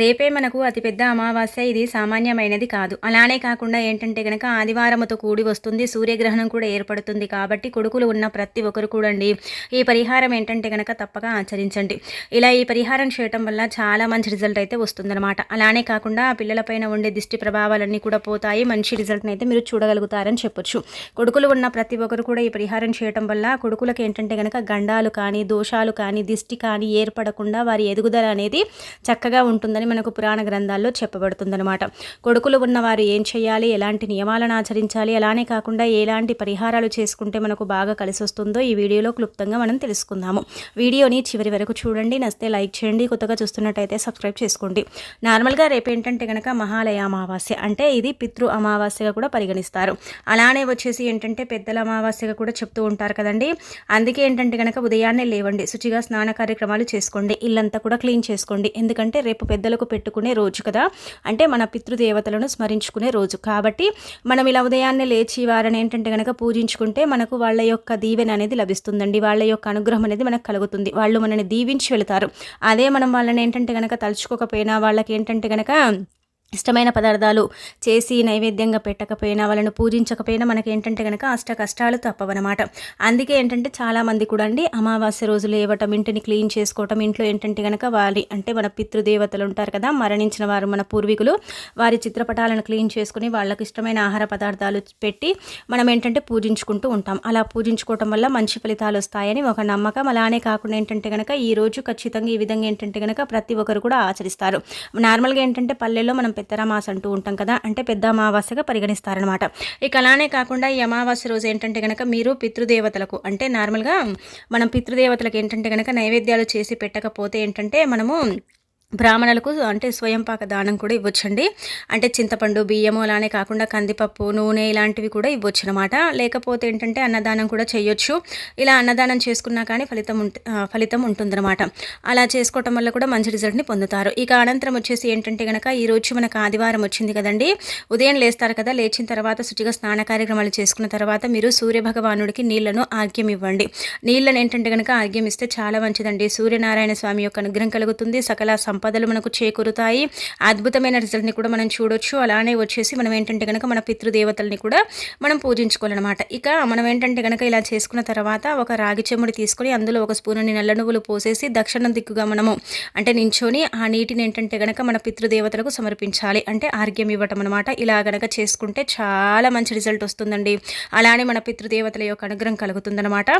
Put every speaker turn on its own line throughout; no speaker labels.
రేపే మనకు అతిపెద్ద అమావాస్య. ఇది సామాన్యమైనది కాదు. అలానే కాకుండా ఏంటంటే గనక ఆదివారముతో కూడి వస్తుంది. సూర్యగ్రహణం కూడా ఏర్పడుతుంది కాబట్టి కొడుకులు ఉన్న ప్రతి ఒక్కరు కూడండి. ఈ పరిహారం ఏంటంటే గనక తప్పక ఆచరించండి. ఇలా ఈ పరిహారం చేయటం వల్ల చాలా మంచి రిజల్ట్ అయితే వస్తుందన్నమాట. అలానే కాకుండా పిల్లలపైన ఉండే దిష్టి ప్రభావాలన్నీ కూడా పోతాయి. మంచి రిజల్ట్ని అయితే మీరు చూడగలుగుతారని చెప్పొచ్చు. కొడుకులు ఉన్న ప్రతి ఒక్కరు కూడా ఈ పరిహారం చేయటం వల్ల కొడుకులకు ఏంటంటే గనక గండాలు కానీ దోషాలు కానీ దిష్టి కానీ ఏర్పడకుండా వారి ఎదుగుదల అనేది చక్కగా ఉంటుందని అని మనకు పురాణ గ్రంథాల్లో చెప్పబడుతుందనమాట కొడుకులు ఉన్నవారు ఏం చేయాలి? ఎలాంటి నియమాలను ఆచరించాలి? అలానే కాకుండా ఎలాంటి పరిహారాలు చేసుకుంటే మనకు బాగా కలిసి వస్తుందో ఈ వీడియోలో క్లుప్తంగా మనం తెలుసుకుందాము. వీడియోని చివరి వరకు చూడండి. నస్తే లైక్ చేయండి. కొత్తగా చూస్తున్నట్టయితే సబ్స్క్రైబ్ చేసుకోండి. నార్మల్గా రేపు ఏంటంటే కనుక మహాలయ అమావాస్య అంటే ఇది పితృ అమావాస్యగా కూడా పరిగణిస్తారు. అలానే వచ్చేసి ఏంటంటే పెద్దల అమావాస్యగా కూడా చెప్తూ ఉంటారు కదండి. అందుకే ఏంటంటే కనుక ఉదయాన్నే లేవండి. శుచిగా స్నాన కార్యక్రమాలు చేసుకోండి. ఇల్లంతా కూడా క్లీన్ చేసుకోండి. ఎందుకంటే రేపు పెద్దల పెద్దలకు పెట్టుకునే రోజు కదా? అంటే మన పితృదేవతలను స్మరించుకునే రోజు. కాబట్టి మనం ఇలా ఉదయాన్నే లేచి వారిని ఏంటంటే కనుక పూజించుకుంటే మనకు వాళ్ళ యొక్క దీవెన అనేది లభిస్తుందండి. వాళ్ళ యొక్క అనుగ్రహం అనేది మనకు కలుగుతుంది. వాళ్ళు మనని దీవించి వెళతారు. అదే మనం వాళ్ళని ఏంటంటే కనుక తలుచుకోకపోయినా వాళ్ళకి ఏంటంటే కనుక ఇష్టమైన పదార్థాలు చేసి నైవేద్యంగా పెట్టకపోయినా వాళ్ళను పూజించకపోయినా మనకి ఏంటంటే కనుక అష్ట కష్టాలు తప్పవన్నమాట. అందుకే ఏంటంటే చాలామంది కూడా అండి అమావాస్య రోజులు లేవటం ఇంటిని క్లీన్ చేసుకోవటం ఇంట్లో ఏంటంటే కనుక వారి అంటే మన పితృదేవతలు ఉంటారు కదా మరణించిన వారు మన పూర్వీకులు వారి చిత్రపటాలను క్లీన్ చేసుకుని వాళ్ళకి ఇష్టమైన ఆహార పదార్థాలు పెట్టి మనం ఏంటంటే పూజించుకుంటూ ఉంటాం. అలా పూజించుకోవటం వల్ల మంచి ఫలితాలు వస్తాయని ఒక నమ్మకం. అలానే కాకుండా ఏంటంటే కనుక ఈ రోజు ఖచ్చితంగా ఈ విధంగా ఏంటంటే కనుక ప్రతి ఒక్కరు కూడా ఆచరిస్తారు. నార్మల్గా ఏంటంటే పల్లెల్లో మనం పెద్దరమాస అంటూ ఉంటాం కదా అంటే పెద్ద అమావాస్యగా పరిగణిస్తారనమాట ఇక అలానే కాకుండా ఈ అమావాస్య రోజు ఏంటంటే కనుక మీరు పితృదేవతలకు అంటే నార్మల్గా మనం పితృదేవతలకు ఏంటంటే కనుక నైవేద్యాలు చేసి పెట్టకపోతే ఏంటంటే మనము బ్రాహ్మణులకు అంటే స్వయంపాక దానం కూడా ఇవ్వచ్చండి. అంటే చింతపండు బియ్యము అలానే కాకుండా కందిపప్పు నూనె ఇలాంటివి కూడా ఇవ్వచ్చు అనమాట లేకపోతే ఏంటంటే అన్నదానం కూడా చేయొచ్చు. ఇలా అన్నదానం చేసుకున్నా కానీ ఫలితం ఫలితం ఉంటుందన్నమాట. అలా చేసుకోవటం వల్ల కూడా మంచి రిజల్ట్ని పొందుతారు. ఇక అనంతరం వచ్చేసి ఏంటంటే కనుక ఈ రోజు మనకు ఆదివారం వచ్చింది కదండి. ఉదయం లేస్తారు కదా లేచిన తర్వాత శుచిగా స్నాన కార్యక్రమాలు చేసుకున్న తర్వాత మీరు సూర్యభగవానుడికి నీళ్ళను ఆర్గ్యం ఇవ్వండి. నీళ్ళను ఏంటంటే కనుక ఆర్గ్యం ఇస్తే చాలా మంచిదండి. సూర్యనారాయణ స్వామి యొక్క అనుగ్రహం కలుగుతుంది. సకల సంపదలు మనకు చేకూరుతాయి. అద్భుతమైన రిజల్ట్ని కూడా మనం చూడొచ్చు. అలానే వచ్చేసి మనం ఏంటంటే కనుక మన పితృదేవతల్ని కూడా మనం పూజించుకోవాలన్నమాట. ఇక మనం ఏంటంటే కనుక ఇలా చేసుకున్న తర్వాత ఒక రాగి చెమ్ముడి తీసుకొని అందులో ఒక స్పూన్ని నల్ల నువ్వులు పోసేసి దక్షిణ దిక్కుగా మనము అంటే నించొని ఆ నీటిని ఏంటంటే కనుక మన పితృదేవతలకు సమర్పించాలి. అంటే ఆర్గ్యం ఇవ్వటం అనమాట ఇలా గనక చేసుకుంటే చాలా మంచి రిజల్ట్ వస్తుందండి. అలానే మన పితృదేవతల యొక్క అనుగ్రహం కలుగుతుందనమాట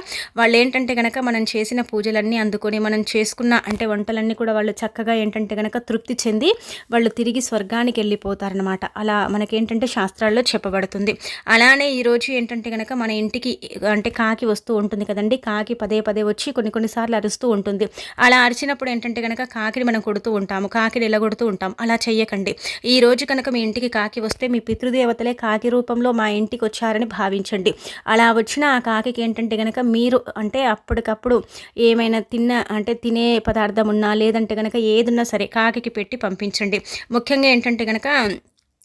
వాళ్ళు ఏంటంటే కనుక మనం చేసిన పూజలన్నీ అందుకొని మనం చేసుకున్న అంటే వంటలన్నీ కూడా వాళ్ళు చక్కగా ఏంటంటే కనుక తృప్తి చెంది వాళ్ళు తిరిగి స్వర్గానికి వెళ్ళిపోతారనమాట అలా మనకేంటంటే శాస్త్రాల్లో చెప్పబడుతుంది. అలానే ఈరోజు ఏంటంటే కనుక మన ఇంటికి అంటే కాకి వస్తూ ఉంటుంది కదండి. కాకి పదే పదే వచ్చి కొన్ని కొన్నిసార్లు అరుస్తూ ఉంటుంది. అలా అరిచినప్పుడు ఏంటంటే కనుక కాకిని మనం కొడుతూ ఉంటాము. కాకిని ఎలగొడుతూ ఉంటాం. అలా చెయ్యకండి. ఈ రోజు కనుక మీ ఇంటికి కాకి వస్తే మీ పితృదేవతలే కాకి రూపంలో మా ఇంటికి వచ్చారని భావించండి. అలా వచ్చిన ఆ కాకి ఏంటంటే కనుక మీరు అంటే అప్పటికప్పుడు ఏమైనా తిన్న అంటే తినే పదార్థం ఉన్నా లేదంటే కనుక ఏది ఏదున్నా సరే కాకి పెట్టి పంపించండి. ముఖ్యంగా ఏంటంటే కనుక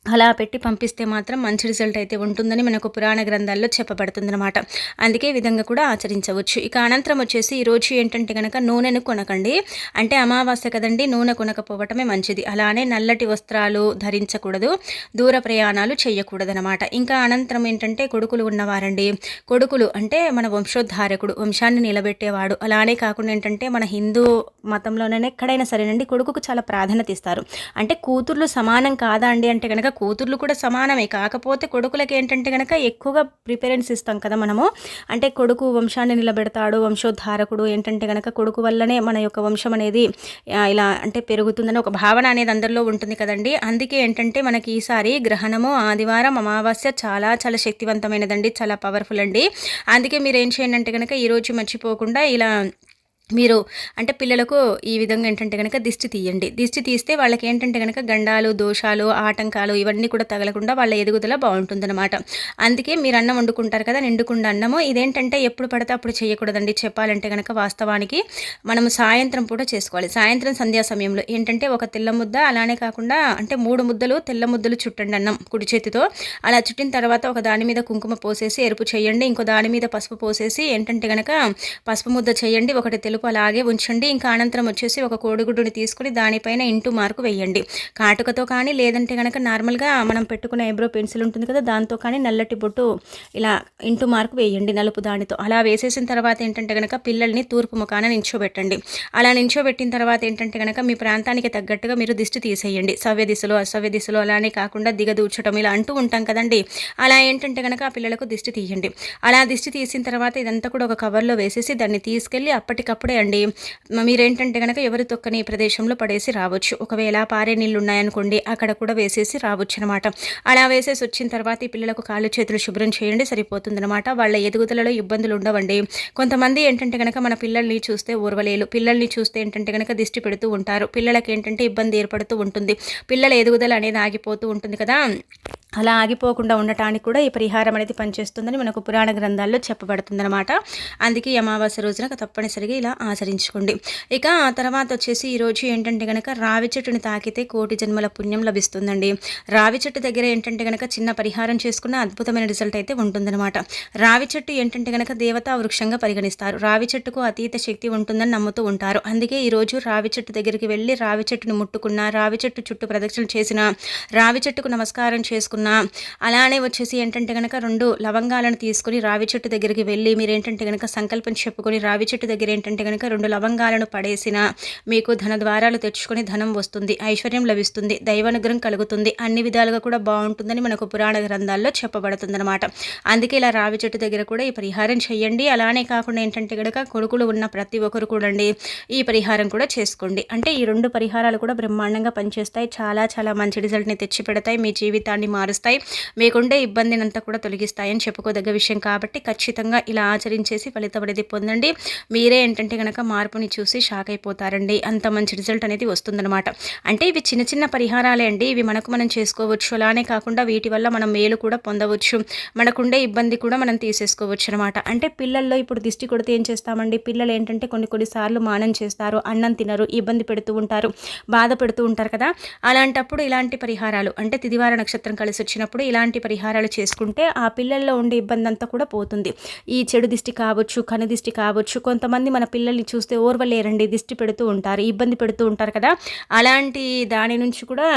అలా పెట్టి పంపిస్తే మాత్రం మంచి రిజల్ట్ అయితే ఉంటుందని మనకు పురాణ గ్రంథాల్లో చెప్పబడుతుందన్నమాట. అందుకే విధంగా కూడా ఆచరించవచ్చు. ఇక అనంతరం వచ్చేసి ఈరోజు ఏంటంటే కనుక నూనెను కొనకండి. అంటే అమావాస్య కదండి నూనె కొనకపోవటమే మంచిది. అలానే నల్లటి వస్త్రాలు ధరించకూడదు దూర ప్రయాణాలు చేయకూడదనమాట ఇంకా అనంతరం ఏంటంటే కొడుకులు ఉన్నవారండి. కొడుకులు అంటే మన వంశోద్ధారకుడు వంశాన్ని నిలబెట్టేవాడు. అలానే కాకుండా ఏంటంటే మన హిందూ మతంలోనే ఎక్కడైనా సరేనండి కొడుకుకు చాలా ప్రాధాన్యత ఇస్తారు. అంటే కూతుర్లు సమానం కాదా అండి అంటే కనుక కూతుర్లు కూడా సమానమే. కాకపోతే కొడుకులకి ఏంటంటే కనుక ఎక్కువగా ప్రిఫరెన్స్ ఇస్తాం కదా మనము. అంటే కొడుకు వంశాన్ని నిలబెడతాడు వంశోద్ధారకుడు ఏంటంటే కనుక కొడుకు వల్లనే మన యొక్క వంశం అనేది ఇలా అంటే పెరుగుతుందని ఒక భావన అనేది అందరిలో ఉంటుంది కదండి. అందుకే ఏంటంటే మనకి ఈసారి గ్రహణము ఆదివారం అమావాస్య చాలా చాలా శక్తివంతమైనదండి. చాలా పవర్ఫుల్ అండి. అందుకే మీరు ఏం చేయండి అంటే కనుక ఈరోజు మర్చిపోకుండా ఇలా మీరు అంటే పిల్లలకు ఈ విధంగా ఏంటంటే కనుక దిష్టి తీయండి. దిష్టి తీస్తే వాళ్ళకి ఏంటంటే కనుక గండాలు దోషాలు ఆటంకాలు ఇవన్నీ కూడా తగలకుండా వాళ్ళ ఎదుగుదల బాగుంటుందన్నమాట. అందుకే మీరు అన్నం వండుకుంటారు కదా నిండుకుండా అన్నము. ఇదేంటంటే ఎప్పుడు పడితే అప్పుడు చేయకూడదండి. చెప్పాలంటే కనుక వాస్తవానికి మనము సాయంత్రం కూడా చేసుకోవాలి. సాయంత్రం సంధ్యా సమయంలో ఏంటంటే ఒక తెల్ల ముద్ద అలానే కాకుండా అంటే మూడు ముద్దలు తెల్ల ముద్దలు చుట్టండి అన్నం కుడి చేతితో. అలా చుట్టిన తర్వాత ఒక దాని మీద కుంకుమ పోసేసి ఎరుపు చేయండి. ఇంకో దాని మీద పసుపు పోసేసి ఏంటంటే కనుక పసుపు ముద్ద చేయండి. ఒకటి తెల్ల నిలుపు అలాగే ఉంచండి. ఇంకా అనంతరం వచ్చేసి ఒక కోడిగుడ్డుని తీసుకుని దానిపైన ఇంటూ మార్కు వేయండి. కాటుకతో కానీ లేదంటే కనుక నార్మల్గా మనం పెట్టుకున్న ఐబ్రో పెన్సిల్ ఉంటుంది కదా దాంతో కానీ నల్లటి బొట్టు ఇలా ఇంటూ మార్కు వేయండి నలుపు దానితో. అలా వేసేసిన తర్వాత ఏంటంటే కనుక పిల్లల్ని తూర్పు ముఖాన నించోబెట్టండి. అలా నించోబెట్టిన తర్వాత ఏంటంటే కనుక మీ ప్రాంతానికి తగ్గట్టుగా మీరు దిష్టి తీసేయండి. సవ్య దిశలో అసవ్య దిశలో అలానే కాకుండా దిగదూర్చడం ఇలా అంటూ ఉంటాం కదండి. అలా ఏంటంటే కనుక ఆ పిల్లలకు దిష్టి తీయండి. అలా దిష్టి తీసిన తర్వాత ఇదంతా కూడా ఒక కవర్లో వేసేసి దాన్ని తీసుకెళ్ళి అప్పటికప్పుడు అండి. మీరేంటంటే కనుక ఎవరు తొక్కని ప్రదేశంలో పడేసి రావచ్చు. ఒకవేళ పారే నీళ్ళు ఉన్నాయనుకోండి అక్కడ కూడా వేసేసి రావచ్చు అనమాట అలా వేసేసి వచ్చిన తర్వాత ఈ పిల్లలకు కాళ్ళు చేతులు శుభ్రం చేయండి సరిపోతుందనమాట. వాళ్ళ ఎదుగుదలలో ఇబ్బందులు ఉండవండి. కొంతమంది ఏంటంటే కనుక మన పిల్లల్ని చూస్తే ఊర్వలేలు పిల్లల్ని చూస్తే ఏంటంటే కనుక దిష్టి పెడుతూ ఉంటారు. పిల్లలకి ఏంటంటే ఇబ్బంది ఏర్పడుతూ ఉంటుంది. పిల్లల ఎదుగుదల అనేది ఆగిపోతూ ఉంటుంది కదా. అలా ఆగిపోకుండా ఉండటానికి కూడా ఈ పరిహారం అనేది పనిచేస్తుందని మనకు పురాణ గ్రంథాల్లో చెప్పబడుతుందన్నమాట అందుకే అమావాస్య రోజున తప్పనిసరిగా ఇలా ఆచరించుకోండి. ఇక ఆ తర్వాత వచ్చేసి ఈరోజు ఏంటంటే కనుక రావి చెట్టుని తాకితే కోటి జన్మల పుణ్యం లభిస్తుందండి. రావి చెట్టు దగ్గర ఏంటంటే కనుక చిన్న పరిహారం చేసుకున్న అద్భుతమైన రిజల్ట్ అయితే ఉంటుందన్నమాట. రావి చెట్టు ఏంటంటే కనుక దేవతా వృక్షంగా పరిగణిస్తారు. రావి చెట్టుకు అతీత శక్తి ఉంటుందని నమ్ముతూ ఉంటారు. అందుకే ఈరోజు రావి చెట్టు దగ్గరికి వెళ్ళి రావి చెట్టును ముట్టుకున్న రావి చెట్టు చుట్టూ ప్రదక్షిణలు చేసిన రావి చెట్టుకు నమస్కారం చేసుకున్న అలానే వచ్చేసి ఏంటంటే కనుక రెండు లవంగాలను తీసుకుని రావి చెట్టు దగ్గరికి వెళ్ళి మీరు ఏంటంటే కనుక సంకల్పం చెప్పుకొని రావి చెట్టు దగ్గర ఏంటంటే కనుక రెండు లవంగాలను పడేసిన మీకు ధన ద్వారాలు తెచ్చుకొని ధనం వస్తుంది ఐశ్వర్యం లభిస్తుంది దైవానుగ్రహం కలుగుతుంది. అన్ని విధాలుగా కూడా బాగుంటుందని మనకు పురాణ గ్రంథాల్లో చెప్పబడుతుందన్నమాట. అందుకే ఇలా రావి చెట్టు దగ్గర కూడా ఈ పరిహారం చేయండి. అలానే కాకుండా ఏంటంటే కనుక కొడుకులు ఉన్న ప్రతి ఒక్కరు కూడా ఈ పరిహారం కూడా చేసుకోండి. అంటే ఈ రెండు పరిహారాలు కూడా బ్రహ్మాండంగా పనిచేస్తాయి. చాలా చాలా మంచి రిజల్ట్ని తెచ్చి పెడతాయి. మీ జీవితాన్ని మారుస్తాయి. మీకుండే ఇబ్బందిని అంతా కూడా తొలగిస్తాయని చెప్పుకోదగ్గ విషయం కాబట్టి ఖచ్చితంగా ఇలా ఆచరించేసి ఫలితం అనేది పొందండి. మీరే ఏంటంటే గనక మార్పుని చూసి షాక్ అయిపోతారండి. అంత మంచి రిజల్ట్ అనేది వస్తుందన్నమాట. అంటే ఇవి చిన్న చిన్న పరిహారాలే అండి. ఇవి మనకు మనం చేసుకోవచ్చు. అలానే కాకుండా వీటి వల్ల మనం మేలు కూడా పొందవచ్చు. మనకుండే ఇబ్బంది కూడా మనం తీసేసుకోవచ్చు అనమాట అంటే పిల్లల్లో ఇప్పుడు దిష్టి కొడితే ఏం చేస్తామండి? పిల్లలు ఏంటంటే కొన్ని కొన్నిసార్లు మానం చేస్తారు. అన్నం తినరు. ఇబ్బంది పెడుతూ ఉంటారు. బాధ పెడుతూ ఉంటారు కదా. అలాంటప్పుడు ఇలాంటి పరిహారాలు అంటే తిదివార నక్షత్రం కలిసి వచ్చినప్పుడు ఇలాంటి పరిహారాలు చేసుకుంటే ఆ పిల్లల్లో ఉండే ఇబ్బంది అంతా కూడా పోతుంది. ఈ చెడు దిష్టి కావచ్చు కను దిష్టి కావచ్చు కొంతమంది మన పిల్లల్ని చూస్తే ఓర్వలేరండి దిష్టి పెడుతూ ఉంటారు ఇబ్బంది పెడుతూ ఉంటారు కదా. అలాంటి దాని నుంచి కూడా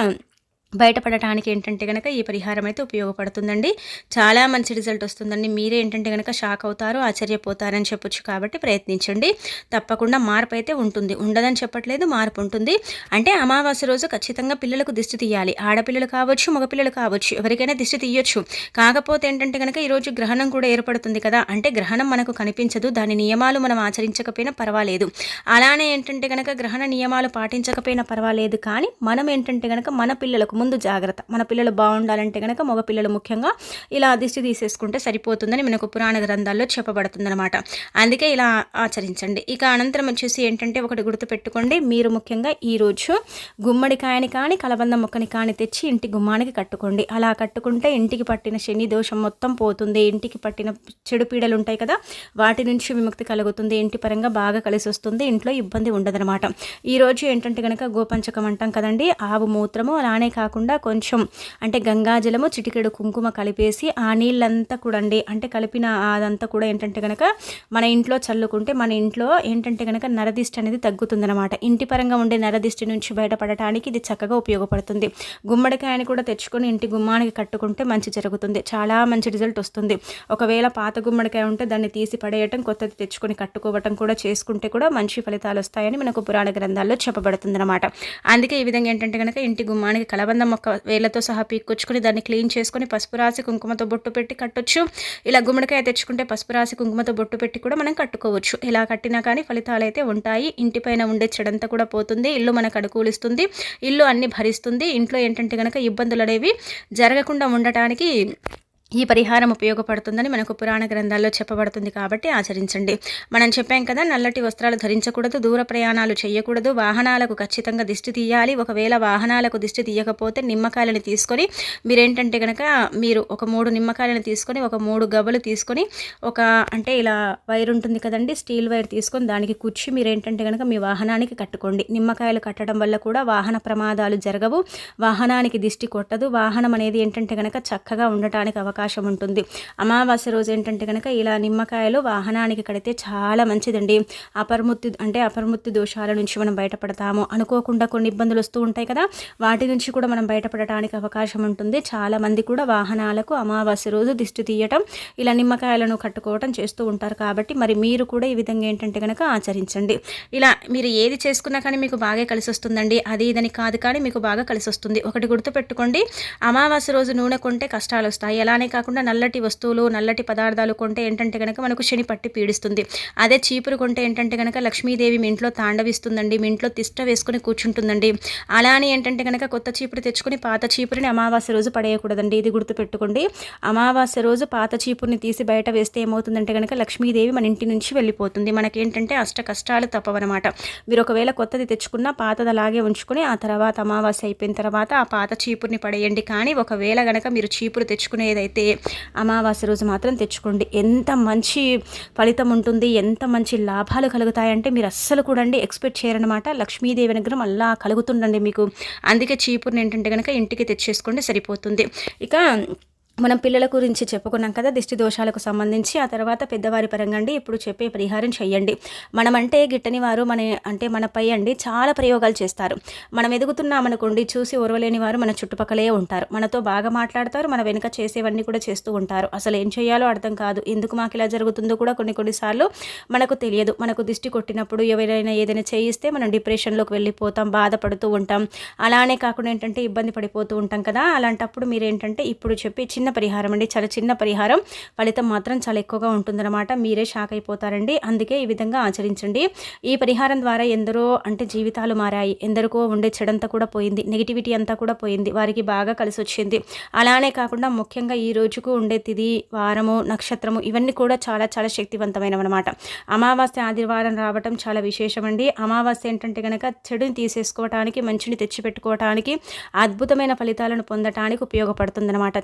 బయటపడటానికి ఏంటంటే కనుక ఈ పరిహారం అయితే ఉపయోగపడుతుందండి. చాలా మంచి రిజల్ట్ వస్తుందండి. మీరే ఏంటంటే కనుక షాక్ అవుతారు ఆశ్చర్యపోతారని చెప్పొచ్చు కాబట్టి ప్రయత్నించండి. తప్పకుండా మార్పు అయితే ఉంటుంది. ఉండదని చెప్పట్లేదు మార్పు ఉంటుంది. అంటే అమావాస్య రోజు ఖచ్చితంగా పిల్లలకు దిష్టి తీయాలి. ఆడపిల్లలు కావచ్చు మగపిల్లలు కావచ్చు ఎవరికైనా దిష్టి తీయొచ్చు. కాకపోతే ఏంటంటే కనుక ఈరోజు గ్రహణం కూడా ఏర్పడుతుంది కదా. అంటే గ్రహణం మనకు కనిపించదు. దాని నియమాలు మనం ఆచరించకపోయినా పర్వాలేదు. అలానే ఏంటంటే కనుక గ్రహణ నియమాలు పాటించకపోయినా పర్వాలేదు. కానీ మనం ఏంటంటే కనుక మన పిల్లలకు ముందు జాగ్రత్త. మన పిల్లలు బాగుండాలంటే కనుక మగ పిల్లలు ముఖ్యంగా ఇలా దిష్టి తీసేసుకుంటే సరిపోతుందని మనకు పురాణ గ్రంథాల్లో చెప్పబడుతుందన్నమాట. అందుకే ఇలా ఆచరించండి. ఇక అనంతరం వచ్చేసి ఏంటంటే ఒకటి గుర్తుపెట్టుకోండి. మీరు ముఖ్యంగా ఈరోజు గుమ్మడికాయని కానీ కలబంద మొక్కని కానీ తెచ్చి ఇంటి గుమ్మానికి కట్టుకోండి. అలా కట్టుకుంటే ఇంటికి పట్టిన శని దోషం మొత్తం పోతుంది. ఇంటికి పట్టిన చెడు పీడలు ఉంటాయి కదా వాటి నుంచి విముక్తి కలుగుతుంది. ఇంటి పరంగా బాగా కలిసి వస్తుంది. ఇంట్లో ఇబ్బంది ఉండదనమాట ఈరోజు ఏంటంటే కనుక గోపంచకం అంటాం కదండి ఆవు మూత్రము అలానే కాకుండా కాకుండా కొంచెం అంటే గంగాజలము చిటికెడు కుంకుమ కలిపేసి ఆ నీళ్ళంతా కూడండి అంటే కలిపిన అదంతా కూడా ఏంటంటే కనుక మన ఇంట్లో చల్లుకుంటే మన ఇంట్లో ఏంటంటే కనుక నరదిష్టి అనేది తగ్గుతుందనమాట ఇంటి పరంగా ఉండే నరదిష్టి నుంచి బయటపడటానికి ఇది చక్కగా ఉపయోగపడుతుంది. గుమ్మడికాయని కూడా తెచ్చుకొని ఇంటి గుమ్మానికి కట్టుకుంటే మంచి జరుగుతుంది. చాలా మంచి రిజల్ట్ వస్తుంది. ఒకవేళ పాత గుమ్మడికాయ ఉంటే దాన్ని తీసి పడేయటం కొత్తది తెచ్చుకొని కట్టుకోవటం కూడా చేసుకుంటే కూడా మంచి ఫలితాలు వస్తాయని మనకు పురాణ గ్రంథాల్లో చెప్పబడుతుంది అనమాట అందుకే ఈ విధంగా ఏంటంటే కనుక ఇంటి గుమ్మానికి కలబంద గంధం ఒక వేలతో సహా పీక్కొచ్చుకొని దాన్ని క్లీన్ చేసుకొని పసుపు రాసి కుంకుమతో బొట్టు పెట్టి కట్టొచ్చు. ఇలా గుమ్మడికాయ తెచ్చుకుంటే పసుపు రాసి కుంకుమతో బొట్టు పెట్టి కూడా మనం కట్టుకోవచ్చు. ఇలా కట్టినా కానీ ఫలితాలు అయితే ఉంటాయి. ఇంటిపైన ఉండే చెడంతా కూడా పోతుంది. ఇల్లు మనకు అనుకూలిస్తుంది. ఇల్లు అన్ని భరిస్తుంది. ఇంట్లో ఏంటంటే కనుక ఇబ్బందులు అనేవి జరగకుండా ఉండటానికి ఈ పరిహారం ఉపయోగపడుతుందని మనకు పురాణ గ్రంథాల్లో చెప్పబడుతుంది కాబట్టి ఆచరించండి. మనం చెప్పాం కదా నల్లటి వస్త్రాలు ధరించకూడదు దూర ప్రయాణాలు చేయకూడదు వాహనాలకు ఖచ్చితంగా దిష్టి తీయాలి. ఒకవేళ వాహనాలకు దిష్టి తీయకపోతే నిమ్మకాయలను తీసుకొని మీరేంటంటే కనుక మీరు ఒక మూడు నిమ్మకాయలను తీసుకొని ఒక మూడు గవ్వలు తీసుకొని ఒక అంటే ఇలా వైర్ ఉంటుంది కదండి స్టీల్ వైర్ తీసుకొని దానికి కూర్చి మీరేంటంటే కనుక మీ వాహనానికి కట్టుకోండి. నిమ్మకాయలు కట్టడం వల్ల కూడా వాహన ప్రమాదాలు జరగవు వాహనానికి దిష్టి కొట్టదు. వాహనం అనేది ఏంటంటే కనుక చక్కగా ఉండటానికి అవకాశం అవకాశం ఉంటుంది. అమావాస్య రోజు ఏంటంటే కనుక ఇలా నిమ్మకాయలు వాహనానికి కడితే చాలా మంచిదండి. అపరిముత్తి అంటే అపరిముత్తి దోషాల నుంచి మనం బయటపడతాము. అనుకోకుండా కొన్ని ఇబ్బందులు వస్తూ ఉంటాయి కదా. వాటి నుంచి కూడా మనం బయటపడటానికి అవకాశం ఉంటుంది. చాలా మంది కూడా వాహనాలకు అమావాస్య రోజు దిష్టి తీయటం ఇలా నిమ్మకాయలను కట్టుకోవటం చేస్తూ ఉంటారు కాబట్టి మరి మీరు కూడా ఈ విధంగా ఏంటంటే కనుక ఆచరించండి. ఇలా మీరు ఏది చేసుకున్నా కానీ మీకు బాగా కలిసి వస్తుందండి. అది ఇదని కాదు కానీ మీకు బాగా కలిసి వస్తుంది. ఒకటి గుర్తుపెట్టుకోండి. అమావాస్య రోజు నూనె కొంటే కష్టాలు వస్తాయి. అలానే కాకుండా నల్లటి వస్తువులు నల్లటి పదార్థాలు కొంటే ఏంటంటే కనుక మనకు శని పట్టి పీడిస్తుంది. అదే చీపురు కొంటే ఏంటంటే కనుక లక్ష్మీదేవి మీ ఇంట్లో తాండవిస్తుందండి మీ ఇంట్లో తిష్ట వేసుకుని కూర్చుంటుందండి. అలానే ఏంటంటే కనుక కొత్త చీపురు తెచ్చుకొని పాత చీపురుని అమావాస్య రోజు పడేయకూడదండి. ఇది గుర్తుపెట్టుకోండి. అమావాస్య రోజు పాత చీపురుని తీసి బయట వేస్తే ఏమవుతుందంటే కనుక లక్ష్మీదేవి మన ఇంటి నుంచి వెళ్ళిపోతుంది. మనకేంటంటే అష్ట కష్టాలు తప్పవన్నమాట. మీరు ఒకవేళ కొత్తది తెచ్చుకున్న పాతది అలాగే ఉంచుకొని ఆ తర్వాత అమావాస్య అయిపోయిన తర్వాత ఆ పాత చీపురుని పడేయండి. కానీ ఒకవేళ కనుక మీరు చీపురు తెచ్చుకునేదైతే అమావాస్య రోజు మాత్రం తెచ్చుకోండి. ఎంత మంచి ఫలితం ఉంటుంది ఎంత మంచి లాభాలు కలుగుతాయంటే మీరు అస్సలు కూడా అండి ఎక్స్పెక్ట్ చేయరనమాట లక్ష్మీదేవి అనుగ్రహం అలా కలుగుతుండండి మీకు. అందుకే చీపురుని ఏంటంటే కనుక ఇంటికి తెచ్చేసుకోండి సరిపోతుంది. ఇక మనం పిల్లల గురించి చెప్పుకున్నాం కదా దిష్టి దోషాలకు సంబంధించి. ఆ తర్వాత పెద్దవారి పరంగా అండి ఇప్పుడు చెప్పే పరిహారం చేయండి మనమంటే గిట్టని వారు మన అంటే మనపై అండి చాలా ప్రయోగాలు చేస్తారు. మనం ఎదుగుతున్నామనుకోండి చూసి ఓర్వలేని వారు మన చుట్టుపక్కలే ఉంటారు. మనతో బాగా మాట్లాడతారు మన వెనుక చేసేవన్నీ కూడా చేస్తూ ఉంటారు. అసలు ఏం చేయాలో అర్థం కాదు. ఎందుకు మాకు ఇలా జరుగుతుందో కూడా కొన్ని కొన్నిసార్లు మనకు తెలియదు. మనకు దిష్టి కొట్టినప్పుడు ఎవరైనా ఏదైనా చేయిస్తే మనం డిప్రెషన్లోకి వెళ్ళిపోతాం బాధపడుతూ ఉంటాం. అలానే కాకుండా ఏంటంటే ఇబ్బంది పడిపోతూ ఉంటాం కదా. అలాంటప్పుడు మీరు ఏంటంటే ఇప్పుడు చెప్పి చిన్న పరిహారం అండి. చాలా చిన్న పరిహారం. ఫలితం మాత్రం చాలా ఎక్కువగా ఉంటుందన్నమాట. మీరే షాక్ అయిపోతారండి. అందుకే ఈ విధంగా ఆచరించండి. ఈ పరిహారం ద్వారా ఎందరో అంటే జీవితాలు మారాయి. ఎందరికో ఉండే చెడంతా కూడా పోయింది. నెగిటివిటీ అంతా కూడా పోయింది. వారికి బాగా కలిసి వచ్చింది అలానే కాకుండా ముఖ్యంగా ఈ రోజుకు ఉండే తిది వారము నక్షత్రము ఇవన్నీ కూడా చాలా చాలా శక్తివంతమైనవన్నమాట. అమావాస్య ఆదివారం రావటం చాలా విశేషం అండి అమావాస్య ఏంటంటే కనుక చెడుని తీసేసుకోవటానికి మంచిని తెచ్చిపెట్టుకోవటానికి అద్భుతమైన ఫలితాలను పొందటానికి ఉపయోగపడుతుందన్నమాట.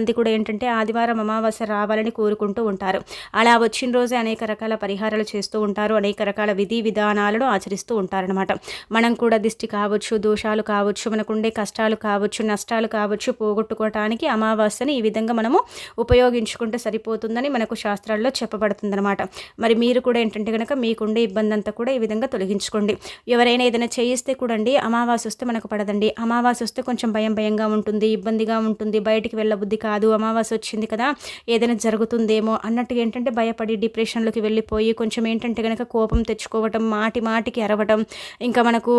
మంది కూడా ఏంటంటే ఆదివారం అమావాస్య రావాలని కోరుకుంటూ ఉంటారు. అలా వచ్చిన రోజే అనేక రకాల పరిహారాలు చేస్తూ ఉంటారు. అనేక రకాల విధి విధానాలను ఆచరిస్తూ ఉంటారనమాట మనం కూడా దిష్టి కావచ్చు దోషాలు కావచ్చు మనకుండే కష్టాలు కావచ్చు నష్టాలు కావచ్చు పోగొట్టుకోవటానికి అమావాస్యని ఈ విధంగా మనము ఉపయోగించుకుంటే సరిపోతుందని మనకు శాస్త్రాల్లో చెప్పబడుతుందనమాట మరి మీరు కూడా ఏంటంటే కనుక మీకుండే ఇబ్బంది అంతా కూడా ఈ విధంగా తొలగించుకోండి. ఎవరైనా ఏదైనా చేయిస్తే కూడా అండి అమావాస్య వస్తే మనకు పడదండి. అమావాస్య వస్తే కొంచెం భయం భయంగా ఉంటుంది ఇబ్బందిగా ఉంటుంది బయటికి వెళ్ళబుద్ధి కాదు అమావాస్య వచ్చింది కదా ఏదైనా జరుగుతుందేమో అన్నట్టుగా ఏంటంటే భయపడి డిప్రెషన్లోకి వెళ్ళిపోయి కొంచెం ఏంటంటే కనుక కోపం తెచ్చుకోవటం మాటి మాటికి అరవటం ఇంకా మనకు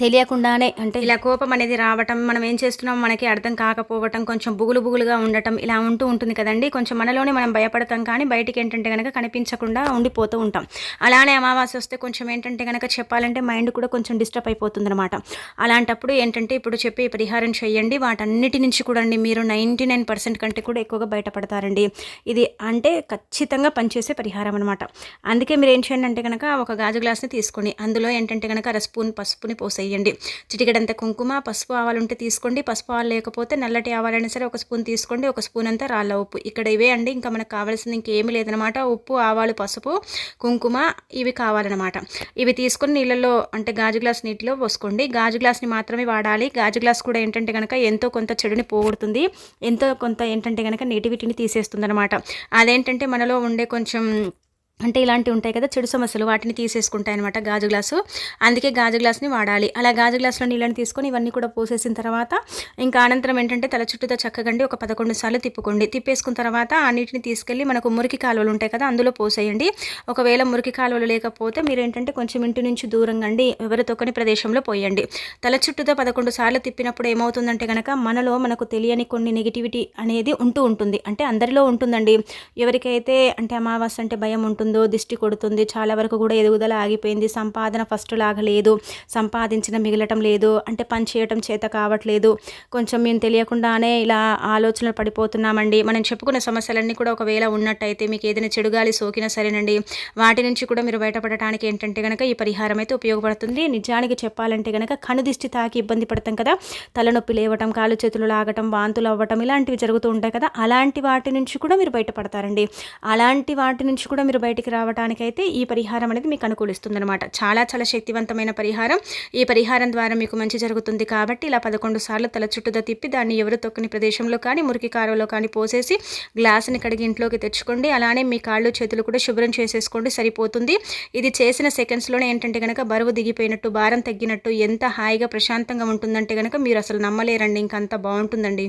తెలియకుండానే అంటే ఇలా కోపం అనేది రావటం మనం ఏం చేస్తున్నాం మనకి అర్థం కాకపోవటం కొంచెం బుగులు బుగులుగా ఉండటం ఇలా ఉంటూ ఉంటుంది కదండి. కొంచెం మనలోనే మనం భయపడతాం కానీ బయటికి ఏంటంటే కనుక కనిపించకుండా ఉండిపోతూ ఉంటాం. అలానే అమావాస్య వస్తే కొంచెం ఏంటంటే కనుక చెప్పాలంటే మైండ్ కూడా కొంచెం డిస్టర్బ్ అయిపోతుంది అనమాట అలాంటప్పుడు ఏంటంటే ఇప్పుడు చెప్పి పరిహారం చేయండి. వాటన్నిటి నుంచి కూడా అండి మీరు నైంటీ నైన్ పర్సెంట్ కంటే కూడా ఎక్కువగా బయటపడతారండి. ఇది అంటే ఖచ్చితంగా పనిచేసే పరిహారం అనమాట అందుకే మీరు ఏం చేయండి అంటే కనుక ఒక గాజు గ్లాస్ని తీసుకొని అందులో ఏంటంటే కనుక అర స్పూన్ పసుపుని వేసేయండి చిటికెడంత కుంకుమ పసుపు ఆవాలుంటే తీసుకోండి. పసుపు ఆవాలు లేకపోతే నల్లటి ఆవాలైనా సరే ఒక స్పూన్ తీసుకోండి. ఒక స్పూన్ అంతా రాళ్ళ ఉప్పు. ఇక్కడ ఇవే అండి. ఇంకా మనకు కావాల్సింది ఇంకేమీ లేదనమాట. ఉప్పు ఆవాలు పసుపు కుంకుమ ఇవి కావాలన్నమాట ఇవి తీసుకొని నీళ్ళలో అంటే గాజు గ్లాస్ నీటిలో పోసుకోండి. గాజు గ్లాస్ని మాత్రమే వాడాలి. గాజు గ్లాస్ కూడా ఏంటంటే కనుక ఎంతో కొంత చెడుని పోగొడుతుంది. ఎంతో కొంత ఏంటంటే కనుక నెగిటివిటీని తీసేస్తుంది అనమాట అదేంటంటే మనలో ఉండే కొంచెం అంటే ఇలాంటివి ఉంటాయి కదా చెడు సమస్యలు వాటిని తీసేసుకుంటాయి అనమాట గాజు గ్లాసు. అందుకే గాజు గ్లాస్ని వాడాలి. అలా గాజు గ్లాసులో నీళ్ళని తీసుకొని ఇవన్నీ కూడా పోసేసిన తర్వాత ఇంకా అనంతరం ఏంటంటే తల చుట్టూతో చక్కగండి ఒక పదకొండు సార్లు తిప్పుకోండి. తిప్పేసుకున్న తర్వాత ఆ నీటిని తీసుకెళ్ళి మనకు మురికి కాలువలు ఉంటాయి కదా అందులో పోసేయండి. ఒకవేళ మురికి కాలువలు లేకపోతే మీరు ఏంటంటే కొంచెం ఇంటి నుంచి దూరంగా అండి ఎవరు తొక్కని ప్రదేశంలో పోయండి. తల చుట్టూతో పదకొండు సార్లు తిప్పినప్పుడు ఏమవుతుందంటే కనుక మనలో మనకు తెలియని కొన్ని నెగిటివిటీ అనేది ఉంటూ ఉంటుంది. అంటే అందరిలో ఉంటుందండి. ఎవరికైతే అంటే అమావాస్య అంటే భయం ఉంటుంది ఉందో దిష్టి కొడుతుంది చాలా వరకు కూడా ఎదుగుదల ఆగిపోయింది. సంపాదన ఫస్ట్ లాగలేదు సంపాదించిన మిగలటం లేదు అంటే పని చేయటం చేత కావట్లేదు. కొంచెం మేము తెలియకుండానే ఇలా ఆలోచనలు పడిపోతున్నామండి. మనం చెప్పుకున్న సమస్యలన్నీ కూడా ఒకవేళ ఉన్నట్టయితే మీకు ఏదైనా చెడుగాలి సోకినా సరేనండి. వాటి నుంచి కూడా మీరు బయటపడటానికి ఏంటంటే కనుక ఈ పరిహారం అయితే ఉపయోగపడుతుంది. నిజానికి చెప్పాలంటే కనుక కనుదిష్టి తాకి ఇబ్బంది పడతాం కదా. తలనొప్పి లేవటం కాలు చేతులు లాగటం వాంతులు అవ్వటం ఇలాంటివి జరుగుతూ ఉంటాయి కదా. అలాంటి వాటి నుంచి కూడా మీరు బయటపడతారండి. అలాంటి వాటి నుంచి కూడా మీరు బయట బయటికి రావడానికైతే ఈ పరిహారం అనేది మీకు అనుకూలిస్తుంది అనమాట చాలా చాలా శక్తివంతమైన పరిహారం. ఈ పరిహారం ద్వారా మీకు మంచి జరుగుతుంది కాబట్టి ఇలా పదకొండు సార్లు తల చుట్టూదా తిప్పి దాన్ని ఎవరు తొక్కని ప్రదేశంలో కానీ మురికి కారులో కానీ పోసేసి గ్లాసుని కడిగి ఇంట్లోకి తెచ్చుకోండి. అలానే మీ కాళ్ళు చేతులు కూడా శుభ్రం చేసేసుకోండి. సరిపోతుంది. ఇది చేసిన సెకండ్స్లోనే ఏంటంటే కనుక బరువు దిగిపోయినట్టు భారం తగ్గినట్టు ఎంత హాయిగా ప్రశాంతంగా ఉంటుందంటే కనుక మీరు అసలు నమ్మలేరండి. ఇంకంత బాగుంటుందండి.